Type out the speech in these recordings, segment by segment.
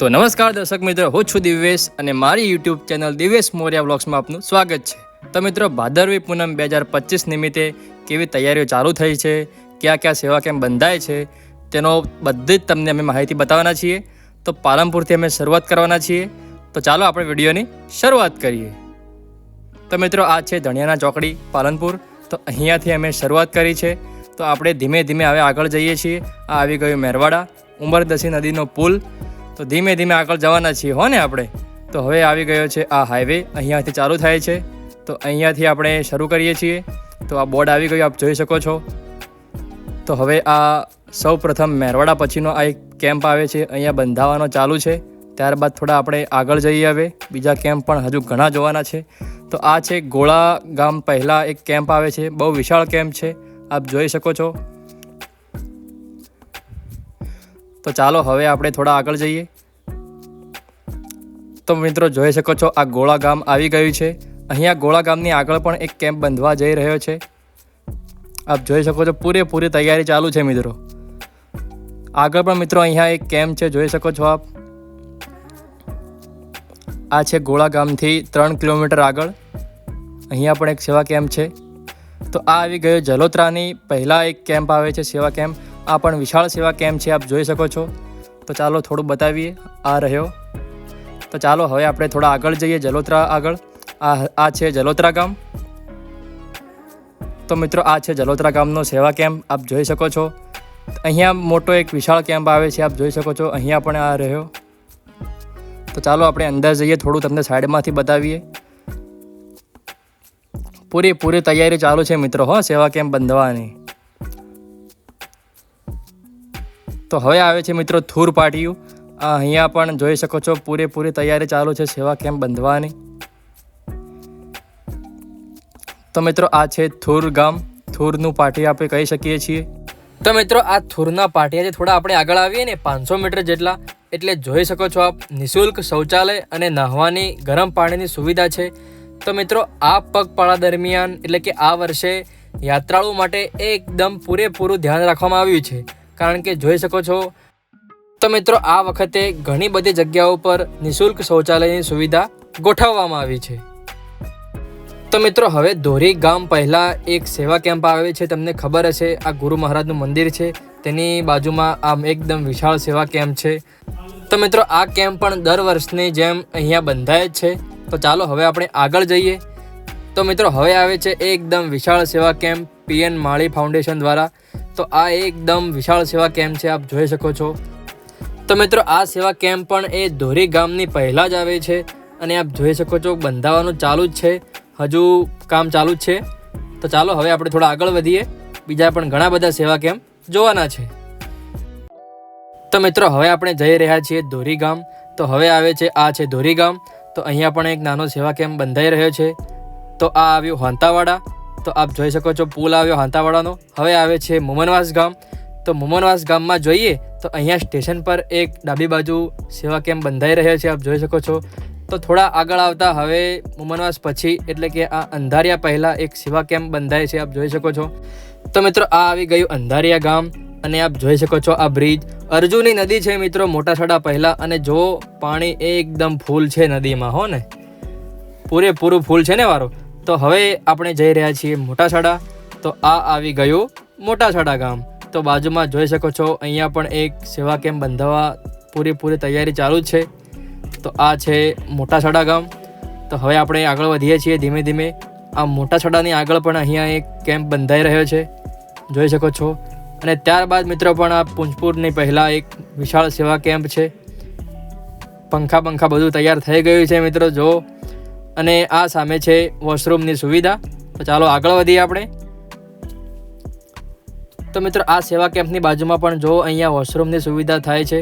તો નમસ્કાર દર્શક મિત્રો, હું છું દિવ્યેશ અને મારી યુટ્યુબ ચેનલ દિવ્યેશ મોર્યા વ્લોગ્સમાં આપનું સ્વાગત છે. તો મિત્રો, ભાદરવી પૂનમ બે હજાર પચીસ નિમિત્તે કેવી તૈયારીઓ ચાલુ થઈ છે? ક્યાં ક્યાં સેવા કેમ બંધાય છે? તેનો બધી જ તમને અમે માહિતી બતાવવાના છીએ. તો પાલનપુરથી અમે શરૂઆત કરવાના છીએ. તો ચાલો આપણે વિડીયોની શરૂઆત કરીએ. તો મિત્રો, આ છે ધણિયાના ચોકડી, પાલનપુર. તો અહીંયાથી અમે શરૂઆત કરી છે. તો આપણે ધીમે ધીમે હવે આગળ જઈએ છીએ. આ આવી ગયું મેરવાડા, ઉમરદસી નદીનો પુલ. તો ધીમે ધીમે આગળ જવાના છીએ હો ને આપણે? તો હવે આવી ગયો છે આ હાઈવે અહીંયાથી ચાલુ થાય છે. તો અહીંયાથી આપણે શરૂ કરીએ છીએ. તો આ બોર્ડ આવી ગયું, આપ જોઈ શકો છો. તો હવે આ સૌ પ્રથમ મેરવાડા પછીનો આ એક કેમ્પ આવે છે, અહીંયા બંધાવાનો ચાલુ છે. ત્યારબાદ થોડા આપણે આગળ જઈએ હવે. બીજા કેમ્પ પણ હજુ ઘણા જોવાના છે. તો આ છે ગોળા ગામ પહેલાં એક કેમ્પ આવે છે. બહુ વિશાળ કેમ્પ છે. આપ જોઈ શકો છો. તો ચાલો હવે આપણે થોડા આગળ જઈએ. તો મિત્રો જોઈ શકો છો, આ ગોળા ગામ આવી ગયું છે. અહીંયા ગોળા ગામની આગળ પણ એક કેમ્પ બંધવા જઈ રહ્યો છે. આપ જોઈ શકો છો, પૂરેપૂરી તૈયારી ચાલુ છે મિત્રો. આગળ પણ મિત્રો અહીંયા એક કેમ્પ છે, જોઈ શકો છો આપ. આ છે ગોળા ગામથી ત્રણ કિલોમીટર આગળ. અહીંયા પણ એક સેવા કેમ્પ છે. તો આ આવી ગયો જલોત્રાની પહેલાં એક કેમ્પ આવે છે, સેવા કેમ્પ. આ પણ વિશાળ સેવા કેમ્પ છે, આપ જોઈ શકો છો. તો ચાલો થોડું બતાવીએ આ રહ્યો. તો ચાલો હવે આપણે થોડા આગળ જઈએ, જલોત્રા આગળ. આ આ છે જલોત્રા ગામ. તો મિત્રો, આ છે જલોત્રા ગામનો સેવા કેમ્પ, આપ જોઈ શકો છો. અહીંયા મોટો એક વિશાળ કેમ્પ આવે છે, આપ જોઈ શકો છો. અહીંયા પણ આ રહ્યો. તો ચાલો આપણે અંદર જઈએ, થોડું તમને સાઈડમાંથી બતાવીએ. પૂરી પૂરી તૈયારી ચાલુ છે મિત્રો, હો, સેવા કેમ્પ બંધવાની. તો હવે આવે છે મિત્રો થૂર પાટિયું. અહીંયા પણ જોઈ શકો છો, પૂરેપૂરી તૈયારી ચાલુ છે સેવા કેમ્પ બંધવાની. તો મિત્રો આ છે થૂર ગામ થૂરનું પાટી આપણે કહી શકીએ છીએ. તો મિત્રો આ થૂરના પાટિયાથી થોડા આપણે આગળ આવીએ ને પાંચસો મીટર જેટલા, એટલે જોઈ શકો છો આપ, નિઃશુલ્ક શૌચાલય અને નહાવાની ગરમ પાણીની સુવિધા છે. તો મિત્રો આ પગપાળા દરમિયાન, એટલે કે આ વર્ષે યાત્રાળુઓ માટે એકદમ પૂરેપૂરું ધ્યાન રાખવામાં આવ્યું છે. કારણ કે જોઈ શકો છો. તો મિત્રો, આ વખતે ઘણી બધી જગ્યાઓ પર નિઃશુલ્ક શૌચાલયની સુવિધા ગોઠવવામાં આવી છે. તો મિત્રો, હવે ધોરી ગામ પહેલાં એક સેવા કેમ્પ આવે છે. તમને ખબર હશે, આ ગુરુ મહારાજનું મંદિર છે. તેની બાજુમાં આમ એકદમ વિશાળ સેવા કેમ્પ છે. તો મિત્રો, આ કેમ્પ પણ દર વર્ષની જેમ અહીંયા બંધાય જ છે. તો ચાલો હવે આપણે આગળ જઈએ. તો મિત્રો, હવે આવે છે એકદમ વિશાળ સેવા કેમ્પ પીએન માળી ફાઉન્ડેશન દ્વારા. તો આ એકદમ વિશાળ સેવા કેમ્પ છે, આપ જોઈ શકો છો. તો મિત્રો, આ સેવા કેમ્પ પણ એ ધોરી ગામની પહેલાં જ આવે છે અને આપ જોઈ શકો છો, બંધાવાનું ચાલુ જ છે, હજુ કામ ચાલુ જ છે. તો ચાલો, હવે આપણે થોડા આગળ વધીએ. બીજા પણ ઘણા બધા સેવા કેમ્પ જોવાના છે. તો મિત્રો, હવે આપણે જઈ રહ્યા છીએ ધોરી ગામ. તો હવે આવે છે, આ છે ધોરી ગામ. તો અહીંયા પણ એક નાનો સેવા કેમ્પ બંધાઈ રહ્યો છે. તો આ આવ્યું હાંતાવાડા. તો આપ જોઈ શકો છો, પુલ આવ્યો હાંતાવાડાનો. હવે આવે છે મુમનવાસ ગામ. તો મુમનવાસ ગામમાં જોઈએ તો અહીંયા સ્ટેશન પર એક ડાબી બાજુ સેવા કેમ્પ બંધાઈ રહ્યો છે, આપ જોઈ શકો છો. તો થોડા આગળ આવતા હવે મુમનવાસ પછી, એટલે કે આ અંધારિયા પહેલાં એક સેવા કેમ્પ બંધાય છે, આપ જોઈ શકો છો. તો મિત્રો, આ આવી ગયું અંધારિયા ગામ અને આપ જોઈ શકો છો આ બ્રિજ. અર્જુની નદી છે મિત્રો, મોટા છડા પહેલાં, અને જો પાણી એકદમ ફૂલ છે નદીમાં, હો ને? પૂરેપૂરું ફૂલ છે ને વારો? તો હવે આપણે જઈ રહ્યા છીએ મોટા છડા તો આ આવી ગયું મોટા છડા ગામ. તો બાજુમાં જોઈ શકો છો, અહીંયા પણ એક સેવા કેમ્પ બંધાવવા પૂરેપૂરી તૈયારી ચાલુ જ છે. તો આ છે મોટા છડા ગામ. તો હવે આપણે આગળ વધીએ છીએ ધીમે ધીમે. આ મોટા છડાની આગળ પણ અહીંયા એક કેમ્પ બંધાઈ રહ્યો છે. જોઈ શકો છો. અને ત્યારબાદ મિત્રો પણ આ પૂંજપુરની પહેલાં એક વિશાળ સેવા કેમ્પ છે. પંખા પંખા બધું તૈયાર થઈ ગયું છે મિત્રો, જો અને આ સામે છે વોશરૂમની સુવિધા. તો ચાલો આગળ વધીએ આપણે. તો મિત્રો, આ સેવા કેમ્પની બાજુમાં પણ જો અહીંયા વોશરૂમની સુવિધા થાય છે.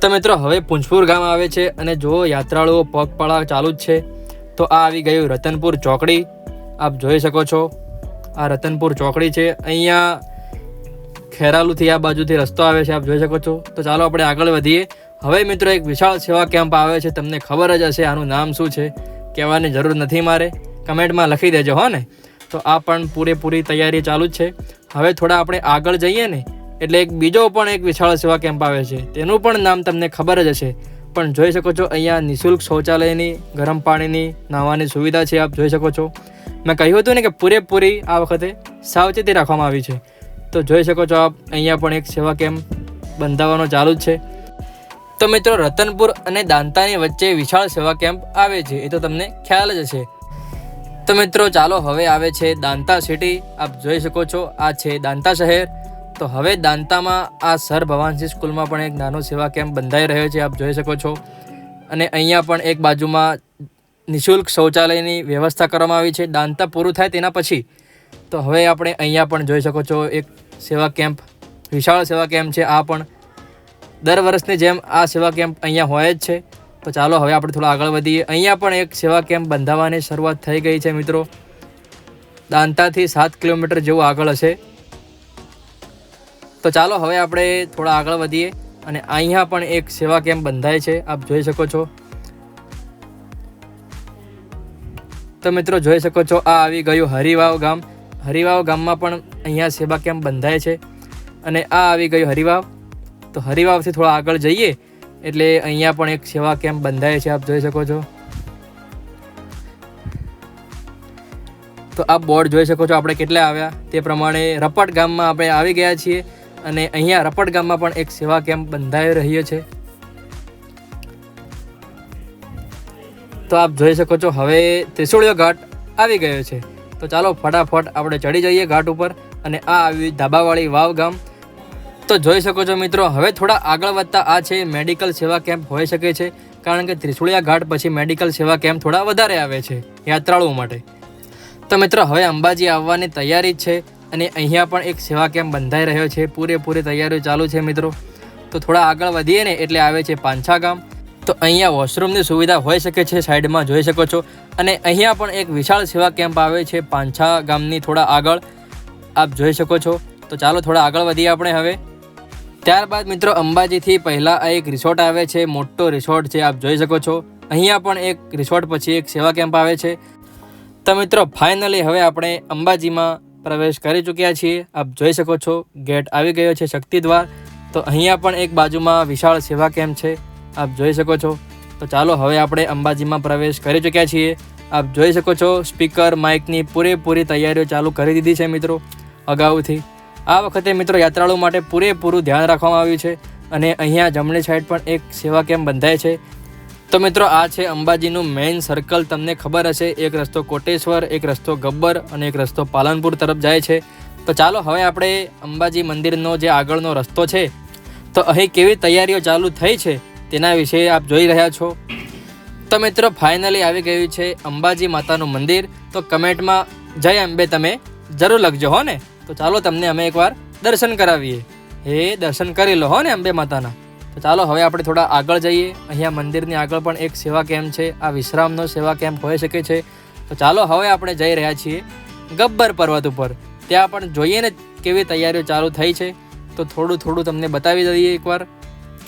તો મિત્રો, હવે પૂંછપુર ગામ આવે છે અને જો યાત્રાળુઓ પગપાળા ચાલુ જ છે, તો આ આવી ગયું રતનપુર ચોકડી. આપ જોઈ શકો છો, આ રતનપુર ચોકડી છે. અહીંયા ખેરાલુથી આ બાજુથી રસ્તો આવે છે, આપ જોઈ શકો છો. તો ચાલો આપણે આગળ વધીએ. હવે મિત્રો, એક વિશાળ સેવા કેમ્પ આવે છે, તમને ખબર જ હશે આનું નામ શું છે. કહેવાની જરૂર નથી મારે. કમેન્ટમાં લખી દેજો હો ને. તો આ પણ પૂરેપૂરી તૈયારી ચાલુ જ છે. હવે થોડા આપણે આગળ જઈએ ને, એટલે એક બીજો પણ એક વિશાળ સેવા કેમ્પ આવે છે. તેનું પણ નામ તમને ખબર જ હશે. પણ જોઈ શકો છો અહીંયા નિઃશુલ્ક શૌચાલયની, ગરમ પાણીની, નાહવાની સુવિધા છે, આપ જોઈ શકો છો. મેં કહ્યું હતું ને કે પૂરેપૂરી આ વખતે સાવચેતી રાખવામાં આવી છે. તો જોઈ શકો છો આપ, અહીંયા પણ એક સેવા કેમ્પ બંધાવવાનો ચાલુ જ છે. તો મિત્રો, રતનપુર અને દાંતાની વચ્ચે વિશાળ સેવા કેમ્પ આવે છે, એ તો તમને ખ્યાલ જ હશે. તો મિત્રો, ચાલો હવે આવે છે દાંતા સિટી. આપ જોઈ શકો છો, આ છે દાંતા શહેર. તો હવે દાંતામાં આ સર ભવાનસિંહ સ્કૂલમાં પણ એક નાનો સેવા કેમ્પ બંધાઈ રહ્યો છે, આપ જોઈ શકો છો. અને અહીંયા પણ એક બાજુમાં નિઃશુલ્ક શૌચાલયની વ્યવસ્થા કરવામાં આવી છે, દાંતા પૂરું થાય તેના પછી. તો હવે આપણે અહીંયા પણ જોઈ શકો છો, એક સેવા કેમ્પ, વિશાળ સેવા કેમ્પ છે, આ પણ દર વર્ષની જેમ આ સેવા કેમ્પ અહીંયા હોય જ છે. તો ચાલો હવે આપણે થોડા આગળ વધીએ. અહીંયા પણ એક સેવા કેમ્પ બંધાવવાની શરૂઆત થઈ ગઈ છે મિત્રો. દાંતાથી સાત કિલોમીટર જેવું આગળ હશે. તો ચાલો હવે આપણે થોડા આગળ વધીએ અને અહીંયા પણ એક સેવા કેમ્પ બંધાય છે. આપ જોઈ શકો છો. તો મિત્રો જોઈ શકો છો, આ આવી ગયું હરિવાવ ગામ. હરિવાવ ગામમાં પણ અહીંયા સેવા કેમ્પ બંધાય છે અને આ આવી ગયું હરિવાવ. તો હરિવાવથી થોડા આગળ જઈએ. એટલે અહીંયા પણ એક સેવા કેમ્પ બંધાય છે, આપ જોઈ શકો છો. તો આ બોર્ડ જોઈ શકો છો આપણે કેટલા આવ્યા. તે પ્રમાણે રપટ ગામમાં આપણે આવી ગયા છીએ અને અહીંયા રપટ ગામમાં પણ એક સેવા કેમ્પ બંધાઈ રહ્યો છે. તો આપ જોઈ શકો છો હવે ત્રિશુળિયો ઘાટ આવી ગયો છે. તો ચાલો ફટાફટ આપણે ચડી જઈએ ઘાટ ઉપર અને આ આવી ધાબાવાળી વાવ ગામ તો જોઈ શકો છો મિત્રો, હવે થોડા આગળ વધતા આ છે મેડિકલ સેવા કેમ્પ હોઈ શકે છે, કારણ કે ત્રિશુળિયા ઘાટ પછી મેડિકલ સેવા કેમ્પ થોડા વધારે આવે છે યાત્રાળુઓ માટે. તો મિત્રો, હવે અંબાજી આવવાની તૈયારી જ છે અને અહીંયા પણ એક સેવા કેમ્પ બંધાઈ રહ્યો છે, પૂરેપૂરી તૈયારીઓ ચાલુ છે મિત્રો. તો થોડા આગળ વધીએ ને એટલે આવે છે પાંછા ગામ. તો અહીંયા વોશરૂમની સુવિધા હોઈ શકે છે સાઈડમાં, જોઈ શકો છો. અને અહીંયા પણ એક વિશાળ સેવા કેમ્પ આવે છે પાંછા ગામની થોડા આગળ. આપ જોઈ શકો છો. તો ચાલો થોડા આગળ વધીએ આપણે હવે. ત્યારબાદ મિત્રો અંબાજીથી પહેલાં આ એક રિસોર્ટ આવે છે, મોટો રિસોર્ટ છે, આપ જોઈ શકો છો. અહીંયા પણ એક રિસોર્ટ પછી એક સેવા કેમ્પ આવે છે. તો મિત્રો, ફાઇનલી હવે આપણે અંબાજીમાં પ્રવેશ કરી ચૂક્યા છીએ. આપ જોઈ શકો છો, ગેટ આવી ગયો છે શક્તિ દ્વાર તો અહીંયા પણ એક બાજુમાં વિશાળ સેવા કેમ્પ છે. આપ જોઈ શકો છો. તો ચાલો હવે આપણે અંબાજીમાં પ્રવેશ કરી ચૂક્યા છીએ. આપ જોઈ શકો છો, સ્પીકર, માઇકની પૂરેપૂરી તૈયારીઓ ચાલુ કરી દીધી છે મિત્રો, અગાઉથી. આ વખતે મિત્રો યાત્રાળુ માટે પૂરેપૂરું ધ્યાન રાખવામાં આવ્યું છે અને અહીંયા જમણી સાઈડ પણ એક સેવા કેમ્પ બંધાય છે. તો મિત્રો આ છે અંબાજીનું મેઇન સર્કલ. તમને ખબર હશે, એક રસ્તો કોટેશ્વર, એક રસ્તો ગબ્બર અને એક રસ્તો પાલનપુર તરફ જાય છે. તો ચાલો હવે આપણે અંબાજી મંદિરનો જે આગળનો રસ્તો છે, તો અહીં કેવી તૈયારીઓ ચાલુ થઈ છે તેના વિશે આપ જોઈ રહ્યા છો. તો મિત્રો ફાઇનલી આવી ગયું છે અંબાજી માતાનું મંદિર. તો કમેન્ટમાં જય અંબે તમે જરૂર લખજો, હો ને? તો ચાલો તમને અમે એકવાર દર્શન કરાવીએ. હે, દર્શન કરી લો હો ને અંબે માતાના. તો ચાલો હવે આપણે થોડા આગળ જઈએ. અહીંયા મંદિરની આગળ પણ એક સેવા કેમ્પ છે. આ વિશ્રામનો સેવા કેમ્પ હોઈ શકે છે. તો ચાલો હવે આપણે જઈ રહ્યા છીએ ગબ્બર પર્વત ઉપર. ત્યાં પણ જોઈએ ને કેવી તૈયારીઓ ચાલુ થઈ છે. તો થોડું થોડું તમને બતાવી દઈએ એકવાર.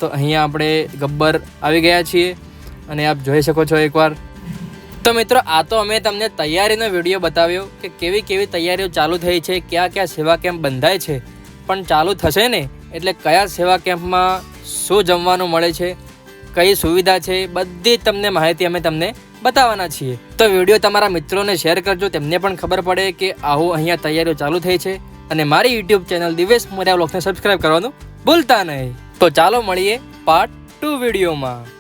તો અહીંયા આપણે ગબ્બર આવી ગયા છીએ. અને આપ જોઈ શકો છો એકવાર. તો મિત્રો, આ તો અમે તમને તૈયારીનો વીડિયો બતાવ્યો કે કેવી કેવી તૈયારીઓ ચાલુ થઈ છે, કયા કયા સેવા કેમ્પ બંધાય છે, પણ ચાલુ થશે ને? એટલે કયા સેવા કેમ્પમાં શું જમવાનું મળે છે, કઈ સુવિધા છે, બધી તમને માહિતી અમે તમને બતાવવાના છીએ. તો વીડિયો તમારા મિત્રોને શેર કરજો, તેમને પણ ખબર પડે કે આવું અહીંયા તૈયારીઓ ચાલુ થઈ છે, અને મારી યુટ્યુબ ચેનલ દિવેશ મોર્યા બ્લોગને સબસ્ક્રાઈબ કરવાનું ભૂલતા નહીં. તો ચાલો મળીએ પાર્ટ ટુ વિડીયોમાં.